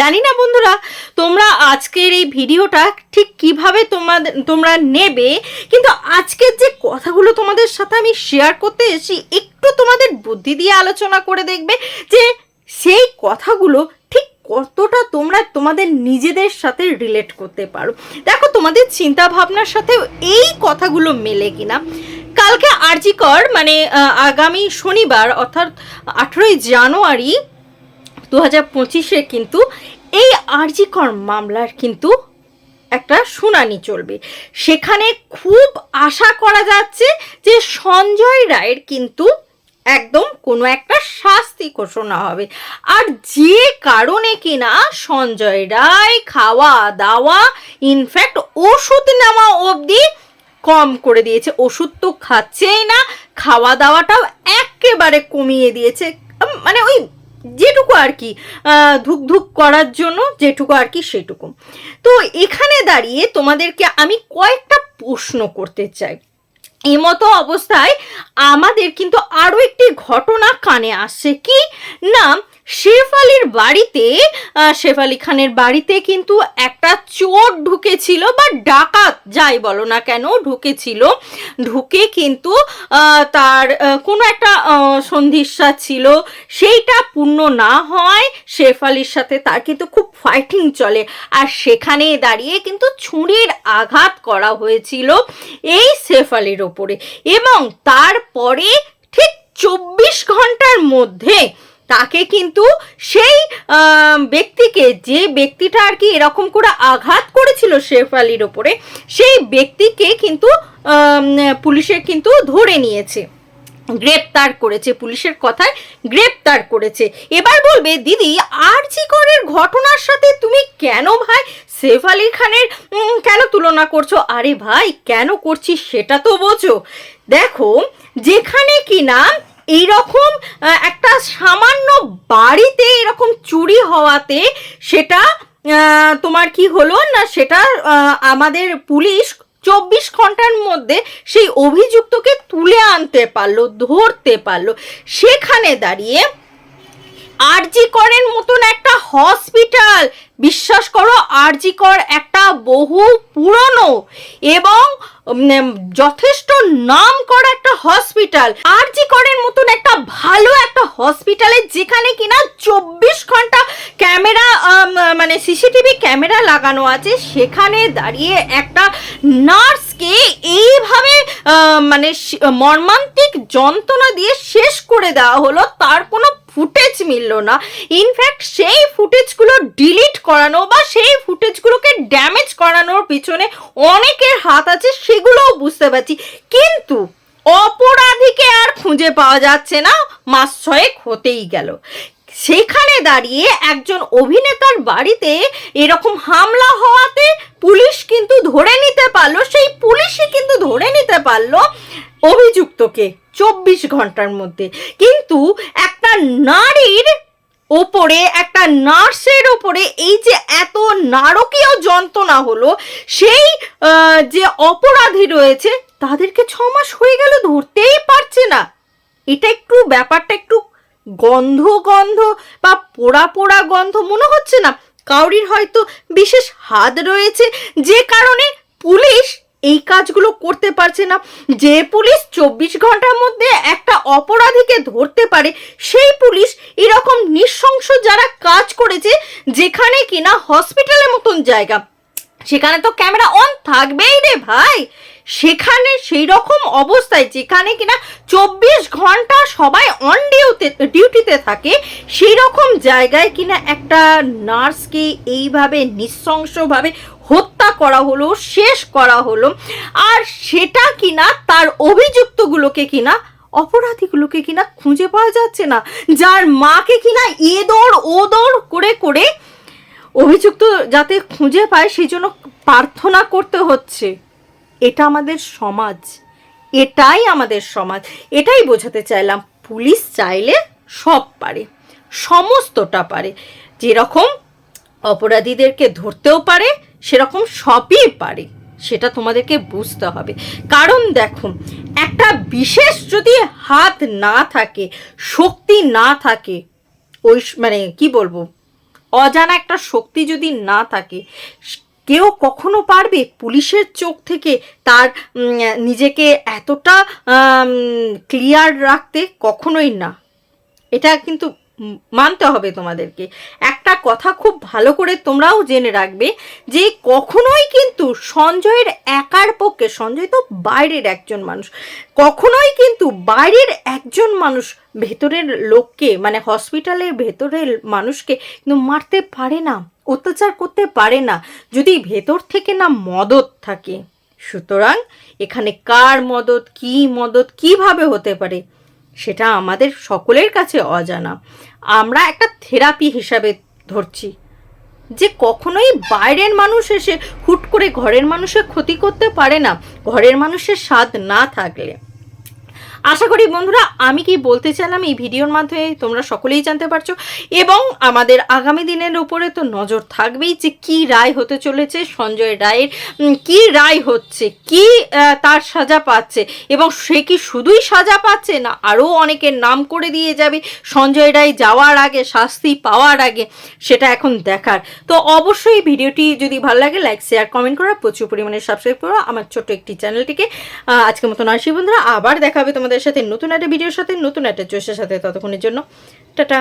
জানি না বন্ধুরা, তোমরা আজকের এই ভিডিওটা ঠিক কীভাবে তোমাদের তোমরা নেবে, কিন্তু আজকের যে কথাগুলো তোমাদের সাথে আমি শেয়ার করতে এসেছি, একটু তোমাদের বুদ্ধি দিয়ে আলোচনা করে দেখবে যে সেই কথাগুলো ঠিক কতটা তোমরা তোমাদের নিজেদের সাথে রিলেট করতে পারো। দেখো, তোমাদের চিন্তা ভাবনার সাথে এই কথাগুলো মেলে কিনা। কালকে আরজিকর মানে আগামী শনিবার, অর্থাৎ আঠেরোই জানুয়ারি দু হাজার পঁচিশে কিন্তু এই আরজিকর মামলার কিন্তু একটা শুনানি চলবে। সেখানে খুব আশা করা যাচ্ছে যে সঞ্জয় রায়ের কিন্তু একদম কোনো একটা শাস্তি ঘোষণা হবে। আর যে কারণে কিনা সঞ্জয় রায় খাওয়া, দাওয়া, ইনফ্যাক্ট ওষুধ নেওয়া অবধি কম করে দিয়েছে। ওষুধ তো খাচ্ছেই না খাওয়া দাওয়াটাও একেবারে কমিয়ে দিয়েছে। মানে ওই যেটুকু আর কি ধুকধুক ধুক ধুক করার জন্য যেটুকু আর কি সেটুকু। তো এখানে দাঁড়িয়ে তোমাদেরকে আমি কয়েকটা প্রশ্ন করতে চাই। এমতো অবস্থায় আমাদের কিন্তু আরও একটি ঘটনা কানে আসছে। কি? না শেফ আলীর বাড়িতে শেফ আলী খানের বাড়িতে কিন্তু একটা চোর ঢুকেছিল বা ডাকাত যাই বলো না কেন ঢুকেছিল। ঢুকে কিন্তু তার কোনো একটা আহ, ছিল। সেইটা পূর্ণ না হয় শেফ আলীর সাথে তার কিন্তু খুব ফাইটিং চলে। আর সেখানে দাঁড়িয়ে কিন্তু ছুরির আঘাত করা হয়েছিল। এই শেফ আলীর ওপরে। এবং তারপরে ঠিক চব্বিশ ঘণ্টার মধ্যে তাকে কিন্তু সেই ব্যক্তিকে যে ব্যক্তিটা আর কি এরকম করে আঘাত করেছিল শেফ আলীর ওপরে, সেই ব্যক্তিকে কিন্তু পুলিশে কিন্তু ধরে নিয়েছে। গ্রেপ্তার করেছে, পুলিশের কথায় গ্রেপ্তার করেছে। এবার বলবে, দিদি, আর জি করের ঘটনার সাথে তুমি কেন ভাই সেফ আলী খানের কেন তুলনা করছ? আরে ভাই কেন করছি সেটা তো বোঝো। দেখো যেখানে কিনা এইরকম আহ, একটা সামান্য বাড়িতে এরকম চুরি হওয়াতে সেটা তোমার কি হলো না সেটা আমাদের পুলিশ চব্বিশ ঘণ্টার মধ্যে সেই অভিযুক্তকে তুলে আনতে পারল ধরতে পারল। সেখানে দাঁড়িয়ে আরজি করের মতন একটা হসপিটাল বিশ্বাস করো আরজি কর একটা বহু পুরনো এবং যথেষ্ট নাম করা একটা হসপিটাল আরজি করের মতন একটা ভালো একটা হসপিটালে যেখানে কিনা চব্বিশ ঘণ্টা ক্যামেরা মানে সিসিটিভি ক্যামেরা লাগানো আছে, সেখানে দাঁড়িয়ে একটা নার্সকে এইভাবে মানে মর্মান্তিক যন্ত্রণা দিয়ে শেষ করে দেওয়া হলো। তার কোনো ফুটেজ মিলল না। ইনফ্যাক্ট সেই ফুটেজগুলো ডিলিট করানো বা সেই ফুটেজগুলোকে ড্যামেজ করানোর পিছনে অনেকের হাত আছে, সেগুলোও বুঝতে পারছি। কিন্তু অপরাধীকে আর খুঁজে পাওয়া যাচ্ছে না, মাস ছয়েক হতেই গেল। সেখানে দাঁড়িয়ে একজন অভিনেতার বাড়িতে এরকম হামলা হওয়াতে পুলিশ কিন্তু ধরে নিতে পারল, সেই পুলিশই কিন্তু ধরে নিতে পারল অভিযুক্তকে চব্বিশ ঘণ্টার মধ্যে। কিন্তু একটা নারীর ওপরে, একটা নার্সের ওপরে এই যে এত নারকীয় যন্ত্রণা হলো, সেই যে অপরাধী রয়েছে, তাদেরকে ছ মাস হয়ে গেল, ধরতেই পারছে না। এটা একটু, ব্যাপারটা একটু গন্ধ গন্ধ বা পোড়া পোড়া গন্ধ মনে হচ্ছে না? কাউরির হয়তো বিশেষ হাত রয়েছে, যে কারণে পুলিশ এই কাজগুলো করতে পারছে না। যে পুলিশ চব্বিশ ঘণ্টার মধ্যে একটা অপরাধীকে ধরতে পারে, সেই পুলিশ এরকম নৃশংস যারা কাজ করেছে, যেখানে কিনা হসপিটালের মতন জায়গা। সেখানে তো ক্যামেরা অন থাকবেই রে ভাই। সেখানে সেই রকম অবস্থায় যেখানে কিনা চব্বিশ ঘণ্টা সবাই অন ডিউতে ডিউটিতে থাকে সেই রকম জায়গায় কিনা একটা নার্সকে এইভাবে নৃশংসভাবে হত্যা করা হলো, শেষ করা হলো, আর সেটা কিনা তার অভিযুক্তগুলোকে কিনা, অপরাধীগুলোকে কিনা খুঁজে পাওয়া যাচ্ছে না। যার মাকে কিনা এ দৌড় ও দৌড় করে করে অভিযুক্ত যাতে খুঁজে পায়, সেই জন্য প্রার্থনা করতে হচ্ছে। এটা আমাদের সমাজ। এটাই আমাদের সমাজ। এটাই বোঝাতে চাইলাম, পুলিশ চাইলে সব পারে, সমস্তটা পারে। যেরকম অপরাধীদেরকে ধরতেও পারে, সেরকম সবই পারে। সেটা তোমাদেরকে বুঝতে হবে। কারণ দেখো, একটা বিশেষ যদি হাত না থাকে, শক্তি না থাকে, ওই মানে কি বলব? অজানা একটা শক্তি যদি না থাকে, কেউ কখনো পারবে পুলিশের চোখ থেকে তার নিজেকে এতটা ক্লিয়ার রাখতে? কখনোই না। এটা কিন্তু মানতে হবে তোমাদেরকে। একটা কথা খুব ভালো করে তোমরাও জেনে রাখবে যে কখনোই কিন্তু সঞ্জয়ের একার পক্ষে, সঞ্জয় তো বাইরের একজন মানুষ, কখনোই কিন্তু বাইরের একজন মানুষ ভেতরের লোককে মানে হসপিটালের ভেতরের মানুষকে কিন্তু মারতে পারে না, অত্যাচার করতে পারে না, যদি ভেতর থেকে না মদত থাকে। সুতরাং এখানে কার মদত, কি মদত, কীভাবে হতে পারে? সেটা আমাদের সকলের কাছে অজানা। আমরা একটা থেরাপি হিসাবে ধরছি, যে কখনোই বাইরের মানুষ এসে হুট করে ঘরের মানুষের ক্ষতি করতে পারে না। ঘরের মানুষের স্বাদ না থাকলে। আশা করি বন্ধুরা, আমি কি বলতে চাইলাম এই ভিডিওর মাধ্যমে তোমরা সকলেই জানতে পারছ। এবং আমাদের আগামী দিনের উপরে তো নজর থাকবেই যে কি রায় হতে চলেছে, সঞ্জয় রায়ের কি রায় হচ্ছে, কি তার সাজা পাচ্ছে, এবং সে কি শুধুই সাজা পাচ্ছে না, আরও অনেকের নাম করে দিয়ে যাবে, সঞ্জয় রায় যাওয়ার আগে, শাস্তি পাওয়ার আগে, সেটা এখন দেখার। তো অবশ্যই ভিডিওটি যদি ভালো লাগে, লাইক, শেয়ার, কমেন্ট করা, প্রচুর পরিমাণে সাবস্ক্রাইব করো, আমার ছোট্ট একটি চ্যানেলটিকে। আজকের মতন আসি বন্ধুরা, আবার দেখা হবে তোমাদের সাথে নতুন একটা ভিডিওর সাথে নতুন একটা চোষের সাথে ততক্ষণের জন্য। টাটা।